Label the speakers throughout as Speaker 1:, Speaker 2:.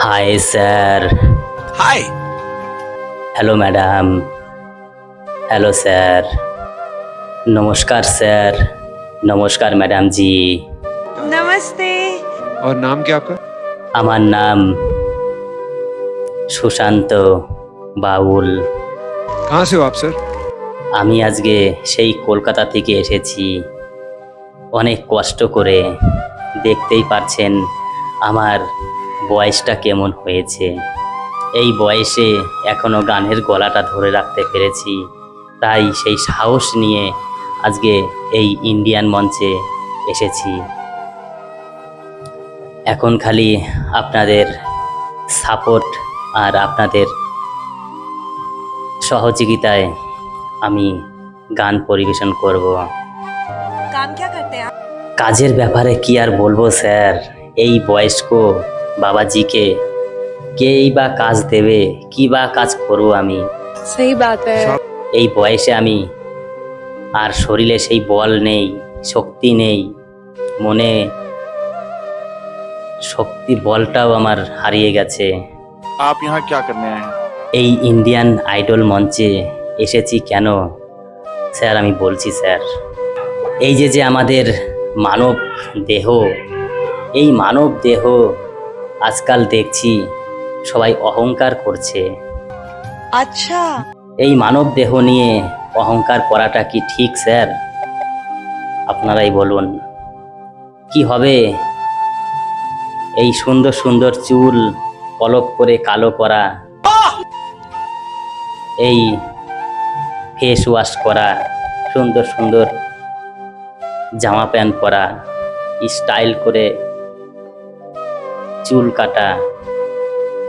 Speaker 1: hi sir
Speaker 2: hi
Speaker 1: hello madam hello sir নমস্কার sir নমস্কার madam জি
Speaker 3: नमस्ते
Speaker 4: और नाम क्या आपका
Speaker 1: আমার নাম সুশান্ত বাউল
Speaker 4: कहाँ से हो आप सर
Speaker 1: আমি আজকে সেই কলকাতা থেকে এসেছি অনেক কষ্ট করে দেখতেই পারছেন আমার বয়সটা কেমন হয়েছে? এই বয়সে এখনও গানের গলাটা ধরে রাখতে পেরেছি। তাই সেই সাহস নিয়ে আজকে এই ইন্ডিয়ান মঞ্চে এসেছি। এখন খালি আপনাদের সাপোর্ট আর আপনাদের সহযোগিতায় আমি গান পরিবেশন করব। কাজের ব্যাপারে কি আর বলব স্যার? এই বয়স্ক বাবাজিকে কেই বা কাজ দেবে কি বা কাজ করব আমি? এই বয়সে আমি আর শরীরে সেই বল নেই শক্তি নেই মনে শক্তি বলটাও আমার হারিয়ে গেছে। এই ইন্ডিয়ান আইডল মঞ্চে এসেছি কেন? স্যার আমি বলছি স্যার। এই যে যে আমাদের মানব দেহ এই মানব দেহ আজকাল দেখছি সবাই অহংকার করছে।
Speaker 3: আচ্ছা।
Speaker 1: এই মানব দেহ নিয়ে অহংকার করাটা কি ঠিক স্যার? আপনারাই বলুন কি হবে? এই সুন্দর সুন্দর চুল পলক করে কালো করা এই ফেস ওয়াশ করা সুন্দর সুন্দর জামা প্যান্ট পরা স্টাইল করে চুল কাটা।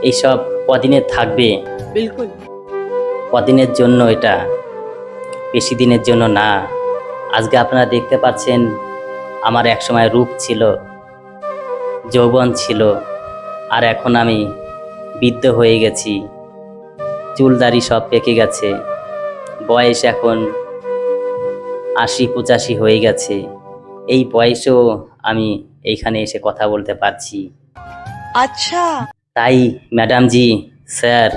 Speaker 1: এইসব কদিনে থাকবে?
Speaker 3: বিলকুল।
Speaker 1: কদিনের জন্য এটা? বেশি দিনের জন্য না। আজকে আপনারা দেখতে পাচ্ছেন আমার একসময় রূপ ছিল যৌবন ছিল আর এখন আমি বৃদ্ধ হয়ে গেছি। চুলদারি সব পেকে গেছে। বয়স এখন আশি পঁচাশি হয়ে গেছে। এই বয়সেও আমি এইখানে এসে কথা বলতে পারছি।
Speaker 3: আচ্ছা।
Speaker 1: তাই, ম্যাডাম জি, স্যার।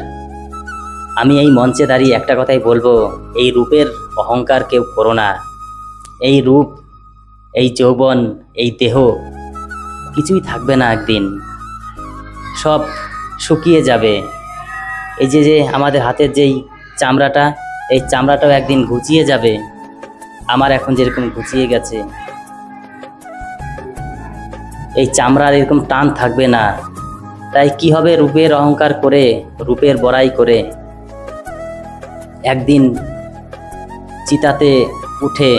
Speaker 1: আমি এই মঞ্চে দাঁড়িয়ে একটা কথাই বলব, এই রূপের অহংকার কেউ করো না। এই রূপ, এই যৌবন, এই দেহ, কিছুই থাকবে না একদিন। সব শুকিয়ে যাবে। এই যে যে আমাদের হাতের যেই চামড়াটা, এই চামড়াটাও একদিন ঘুচিয়ে যাবে। আমার এখন যেরকম ঘুচিয়ে গেছে। এই চামড়ার এরকম টান থাকবে না। তাই কি হবে রূপের অহংকার করে, রূপের বড়াই করে? একদিন চিতাতে উঠে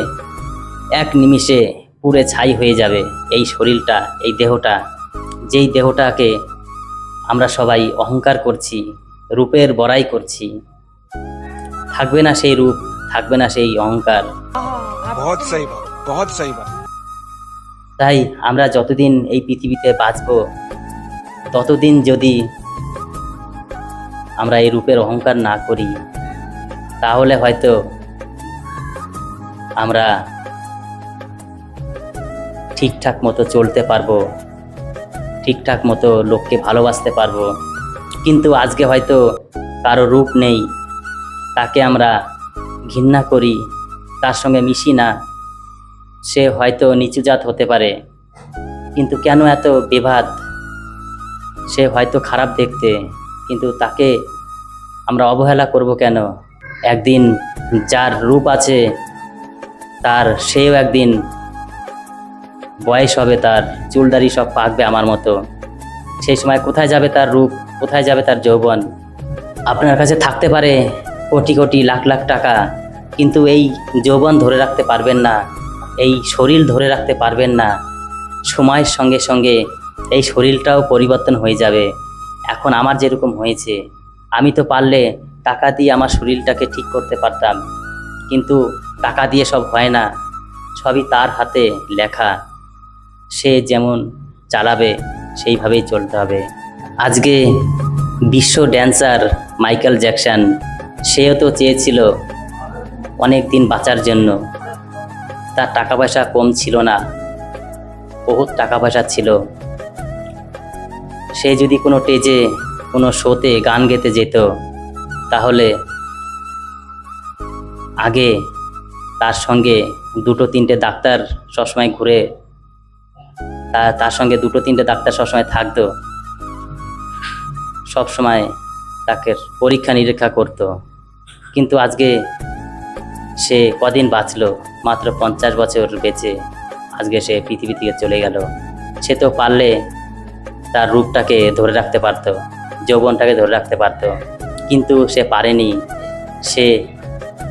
Speaker 1: এক নিমিষে পুড়ে ছাই হয়ে যাবে এই শরীরটা, এই দেহটা। যেই দেহটাকে আমরা সবাই অহংকার করছি, রূপের বড়াই করছি। থাকবে না সেই রূপ, থাকবে না সেই অহংকার।
Speaker 2: বহুত সহি বহুত সহি
Speaker 1: তাই আমরা যতদিন এই পৃথিবীতে বাঁচব, ততদিন যদি আমরা এই রূপের অহংকার না করি, তাহলে হয়তো আমরা ঠিকঠাক মতো চলতে পারব, ঠিকঠাক মতো লোককে ভালোবাসতে পারব। কিন্তু আজকে হয়তো কারও রূপ নেই, তাকে আমরা ঘৃণা করি, তার সঙ্গে মিশি না। সে হয়তো নিচুজাত হতে পারে। কিন্তু কেন এত বিভাদ সে হয়তো খারাপ দেখতে, কিন্তু তাকে আমরা অবহেলা করব কেন? একদিন যার রূপ আছে, তার সেও একদিন বয়স হবে, তার চুলদারি সব পাকবে আমার মতো। সেই সময় কোথায় যাবে তার রূপ? কোথায় যাবে তার যৌবন? আপনার কাছে থাকতে পারে কোটি কোটি লাখ লাখ টাকা, কিন্তু এই যৌবন ধরে রাখতে পারবেন না। এই শরীর ধরে রাখতে পারবেন না। সময়ের সঙ্গে সঙ্গে এই শরীরটাও পরিবর্তন হয়ে যাবে। এখন আমার যেরকম হয়েছে, আমি তো পারলে টাকা দিয়ে আমার শরীরটাকে ঠিক করতে পারতাম। কিন্তু টাকা দিয়ে সব হয় না, সবই তার হাতে লেখা। সে যেমন চালাবে, সেইভাবেই চলতে হবে। আজকে বিশ্ব ড্যান্সার মাইকেল জ্যাকসন, সেও তো চেয়েছিল অনেক দিন বাঁচার জন্য। তার টাকা পয়সা কম ছিল না। বহুত টাকা পয়সা ছিল। সে যদি কোনো টেজে কোনো শোতে গান গেতে যেত, তাহলে আগে তার সঙ্গে দুটো তিনটে ডাক্তার সবসময় ঘুরে তার সঙ্গে দুটো তিনটে ডাক্তার সবসময় থাকতো। সবসময় তাকে পরীক্ষা নিরীক্ষা করতো। কিন্তু আজকে সে কদিন বাঁচলো, মাত্র পঞ্চাশ বছর বেঁচে। আজকে সে পৃথিবী থেকে চলে গেল। সে তো পারলে তার রূপটাকে ধরে রাখতে পারতো, যৌবনটাকে ধরে রাখতে পারতো। কিন্তু সে পারেনি, সে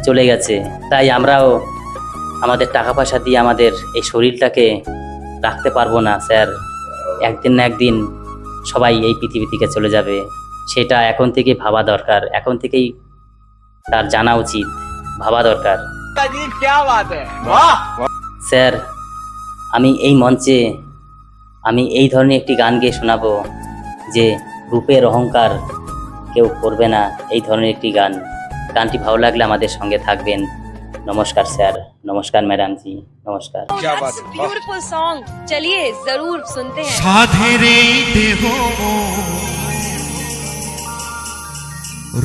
Speaker 1: চলে গেছে। তাই আমরাও আমাদের টাকা পয়সা দিয়ে আমাদের এই শরীরটাকে রাখতে পারব না, স্যার। একদিন না একদিন সবাই এই পৃথিবী থেকে চলে যাবে। সেটা এখন থেকে ভাবা দরকার, এখন থেকেই তার জানা উচিত। ভাবা দরকার। স্যার আমি এই মঞ্চে আমি এই ধরনের একটি গান গিয়ে শোনাবো যে রূপের অহংকার কেউ করবে না এই ধরনের একটি গান। গানটি ভালো লাগলে আমাদের সঙ্গে থাকবেন। নমস্কার স্যার নমস্কার
Speaker 5: ম্যাডাম জি নমস্কার।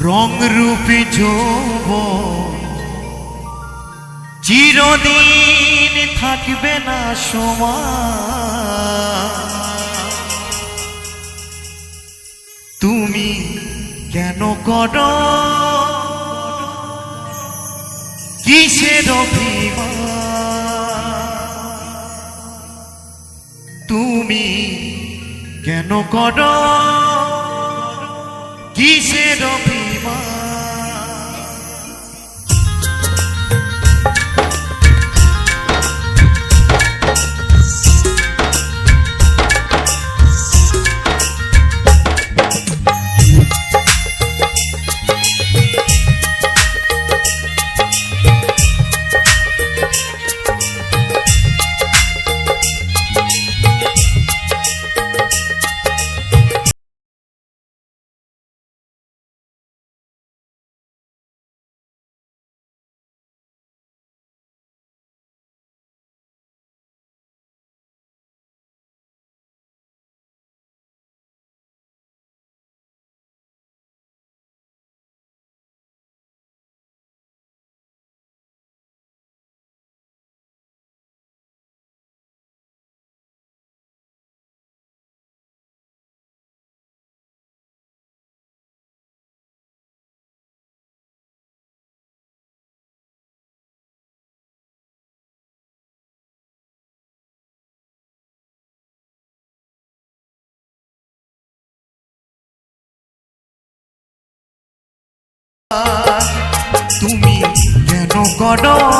Speaker 5: রং রূপে যৌবন চিরদিন থাকবে না সময়। তুমি কেন কর? কিসের তুমি কেন কর? কিসের অভিমান? কর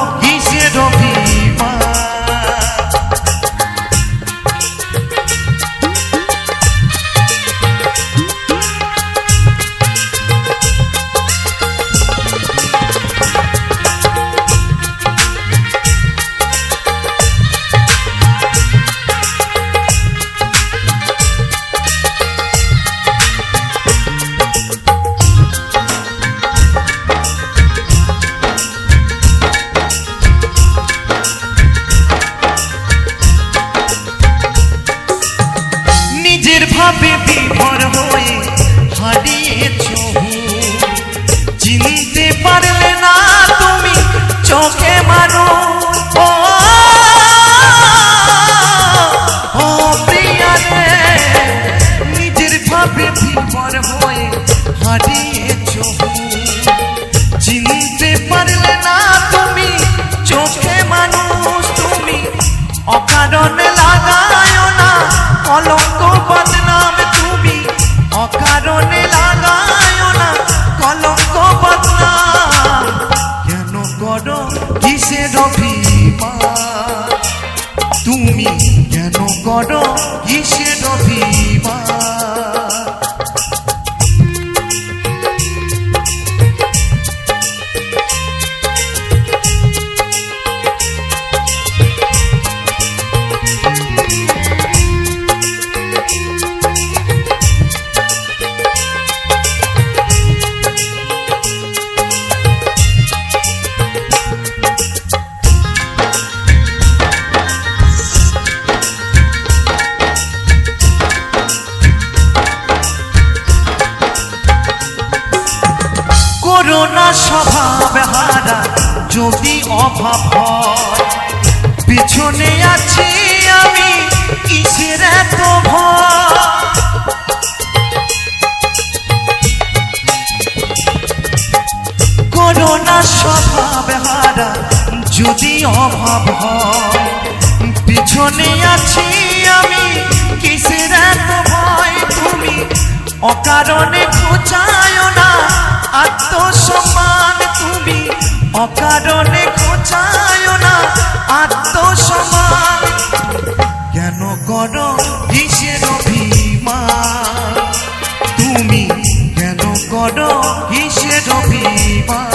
Speaker 5: তুমি কেন করো কিসের অভিমান করোনা স্বভাব হারা, যদি অভাব পিছনে আছি আমি, কিসের এত ভয়? করোনা স্বভাব হারা, যদি অভাব পিছনে আছি আমি, কিসের এত ভয়? তুমি অকারণে খোঁচায় না আত্মসম্মান তুমি অকারণে খোঁচায় না, আত্মসম্মান। কেন করো কিসের অভিমান? তুমি কেন করো কিসের অভিমান?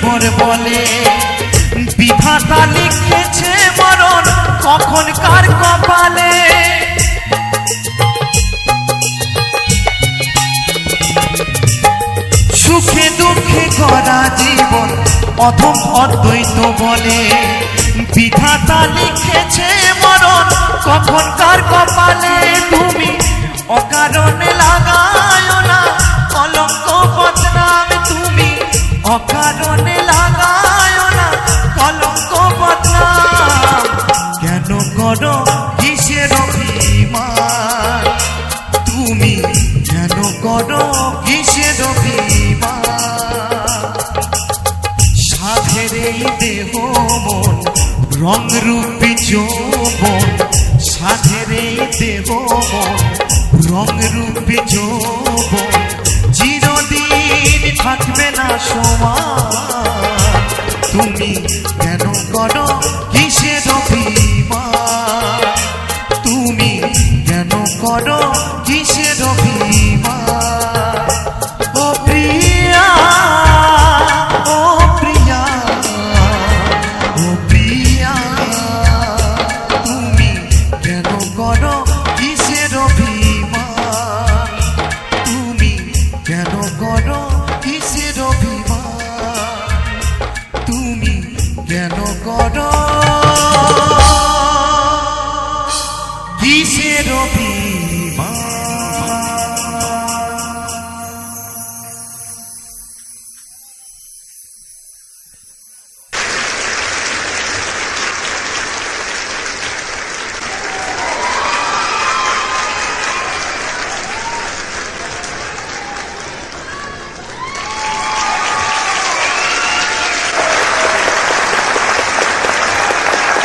Speaker 5: জীবন বলে, বিধাতা লিখেছে মরণ, কখন কার কপালে? সুখে দুঃখে গড়া জীবন অথম অদ্বৈত বলে, বিধাতা লিখেছে মরণ, কখন কার কপালে? তুমি অকারণে লাগায় না কলঙ্ক বদনাম অকারণে লাগায় না কলঙ্ক বদনাম কেন করো কিসের অভিমান? তুমি কেন করো কিসের অভিমান? সাধের এই দেহ মন রং রূপী যৌবন। সাধের এই দেহ মন রং রূপী চিরদিন থাকবে না সমান তুমি কেন করো কিসের it'll be.